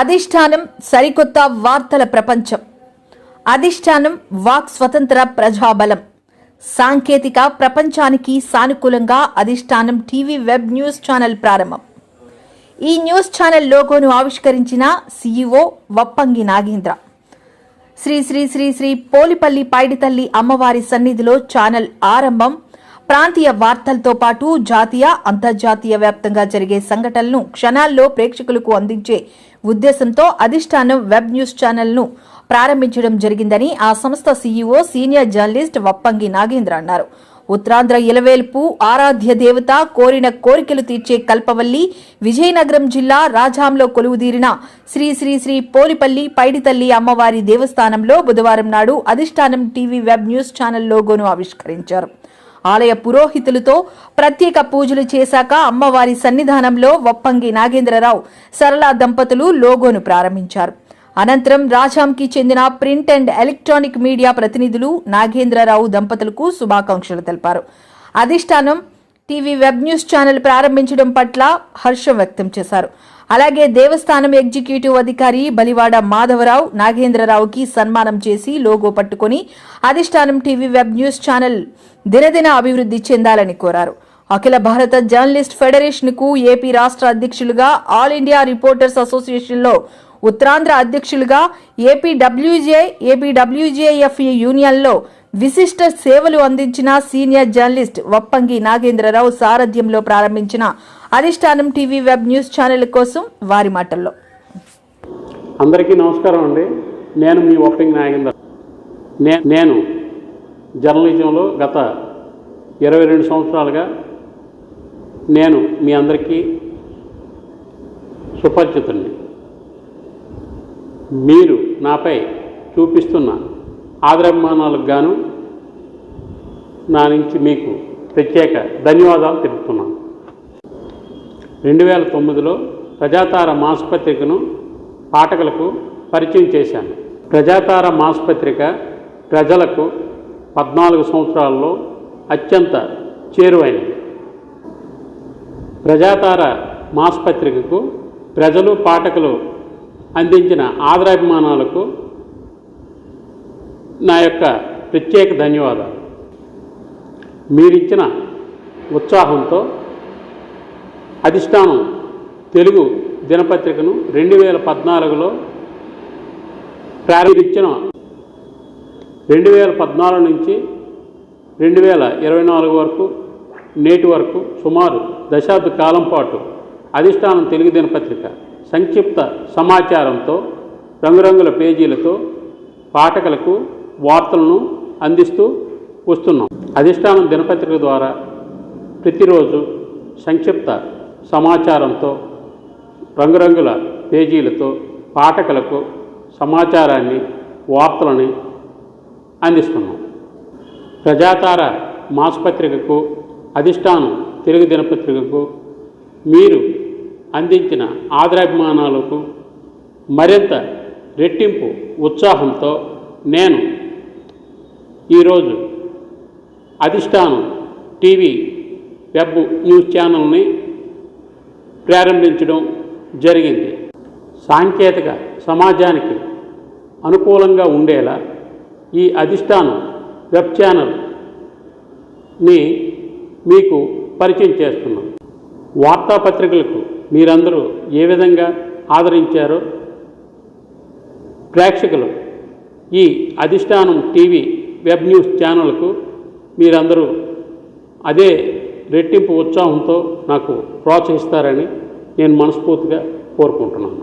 అధిష్టానం సరికొత్త వార్తల ప్రపంచం. అధిష్టానం వాక్ స్వతంత్ర ప్రజాబలం. సాంకేతిక ప్రపంచానికి సానుకూలంగా అధిష్టానం టీవీ వెబ్ న్యూస్ ఛానల్ ప్రారంభం. ఈ న్యూస్ ఛానల్ లోగోను ఆవిష్కరించిన సీఈఓ వప్పంగి నాగేంద్ర. శ్రీ శ్రీ శ్రీ శ్రీ పోలిపల్లి పైడితల్లి అమ్మవారి సన్నిధిలో ఛానల్ ఆరంభం ప్రాంతీయ వార్తలతో పాటు జాతీయ అంతర్జాతీయ వ్యాప్తంగా జరిగే సంఘటనలను క్షణాల్లో ప్రేక్షకులకు అందించే ఉద్దేశంతో అధిష్టానం వెబ్ న్యూస్ ఛానల్ను ప్రారంభించడం జరిగిందని ఆ సంస్థ CEO senior journalist Vappangi Nagendra అన్నారు. ఉత్తరాంధ్ర ఇలవేల్పు ఆరాధ్య దేవత కోరిన కోరికలు తీర్చే కల్పవల్లి విజయనగరం జిల్లా రాజాంలో కొలువుదీరిన శ్రీ శ్రీ శ్రీ పోలిపల్లి పైడితల్లి అమ్మవారి దేవస్థానంలో బుధవారం నాడు అధిష్టానం టీవీ వెబ్ న్యూస్ ఛానల్ లోగోను ఆవిష్కరించారు. ఆలయ పురోహితులతో ప్రత్యేక పూజలు చేశాక అమ్మవారి సన్నిధానంలో వప్పంగి నాగేంద్రరావు సరళ దంపతులు లోగోను ప్రారంభించారు. అనంతరం రాజాంకి చెందిన ప్రింట్ అండ్ ఎలక్ట్రానిక్ మీడియా ప్రతినిధులు నాగేంద్రరావు దంపతులకు శుభాకాంక్షలు తెలిపారు. అధిష్టానం టీవీ వెబ్ న్యూస్ ఛానల్ ప్రారంభించడం పట్ల హర్షం వ్యక్తం చేశారు. అలాగే దేవస్థానం ఎగ్జిక్యూటివ్ అధికారి బలివాడ మాధవరావు నాగేంద్రరావుకి సన్మానం చేసి లోగో పట్టుకొని అధిష్టానం టీవీ వెబ్ న్యూస్ ఛానల్ దినదిన అభివృద్ధి చెందాలని కోరారు. అఖిల భారత జర్నలిస్ట్ ఫెడరేషన్కు ఏపీ రాష్ట్ర అధ్యక్షులుగా ఆల్ ఇండియా రిపోర్టర్స్ అసోసియేషన్లో ఉత్తరాంధ్ర అధ్యక్షులుగా ఏపీడబ్ల్యూజే ఏపీడబ్ల్యూజేఎఫ్ యూనియన్లో విశిష్ట సేవలు అందించిన సీనియర్ జర్నలిస్ట్ వప్పంగి నాగేంద్రరావు సారథ్యంలో ప్రారంభించిన అధిష్టానం టీవీ వెబ్ న్యూస్ ఛానల్ కోసం వారి మాటల్లో. అందరికీ నమస్కారం అండి. నేను మీ ఒప్పింగ్ నాగేంద్ర నేను జర్నలిజంలో గత ఇరవై రెండు సంవత్సరాలుగా నేను మీ అందరికీ సుపరిచితుడిని మీరు నాపై చూపిస్తున్న ఆదరాభిమానాలకు గాను నా నుంచి మీకు ప్రత్యేక ధన్యవాదాలు తెలుపుతున్నాను. రెండు వేల తొమ్మిదిలో ప్రజాతార మాసపత్రికను పాఠకులకు పరిచయం చేశాను. ప్రజాతార మాసపత్రిక ప్రజలకు పద్నాలుగు సంవత్సరాల్లో అత్యంత చేరువైనది. ప్రజాతార మాసపత్రికకు ప్రజలు పాఠకులు అందించిన ఆదరాభిమానాలకు నా యొక్క ప్రత్యేక ధన్యవాదాలు. మీరిచ్చిన ఉత్సాహంతో అధిష్టానం తెలుగు దినపత్రికను రెండు వేల పద్నాలుగులో ప్రారంభించిన రెండు వేల పద్నాలుగు నుంచి రెండు వేల ఇరవై నాలుగు వరకు నేటి వరకు సుమారు దశాబ్ద కాలం పాటు అధిష్టానం తెలుగు దినపత్రిక సంక్షిప్త సమాచారంతో రంగురంగుల పేజీలతో పాఠకులకు వార్తలను అందిస్తూ వస్తున్నాం. అధిష్టానం దినపత్రిక ద్వారా ప్రతిరోజు సంక్షిప్త సమాచారంతో రంగురంగుల పేజీలతో పాఠకులకు సమాచారాన్ని వార్తలని అందిస్తున్నాం. ప్రజాతార మాసపత్రికకు అధిష్టానం తెలుగు దినపత్రికకు మీరు అందించిన ఆదరాభిమానాలకు మరింత రెట్టింపు ఉత్సాహంతో నేను ఈరోజు అధిష్టానం టీవీ వెబ్ న్యూస్ ఛానల్ని ప్రారంభించడం జరిగింది. సాంకేతిక సమాజానికి అనుకూలంగా ఉండేలా ఈ అధిష్టానం వెబ్ ఛానల్ని మీకు పరిచయం చేస్తున్నాం వార్తాపత్రికలకు మీరందరూ ఏ విధంగా ఆదరించారో ప్రేక్షకులు ఈ అధిష్టానం టీవీ వెబ్ న్యూస్ ఛానల్కు మీరందరూ అదే రెట్టింపు ఉత్సాహంతో నాకు ప్రోత్సహిస్తారని నేను మనస్ఫూర్తిగా కోరుకుంటున్నాను.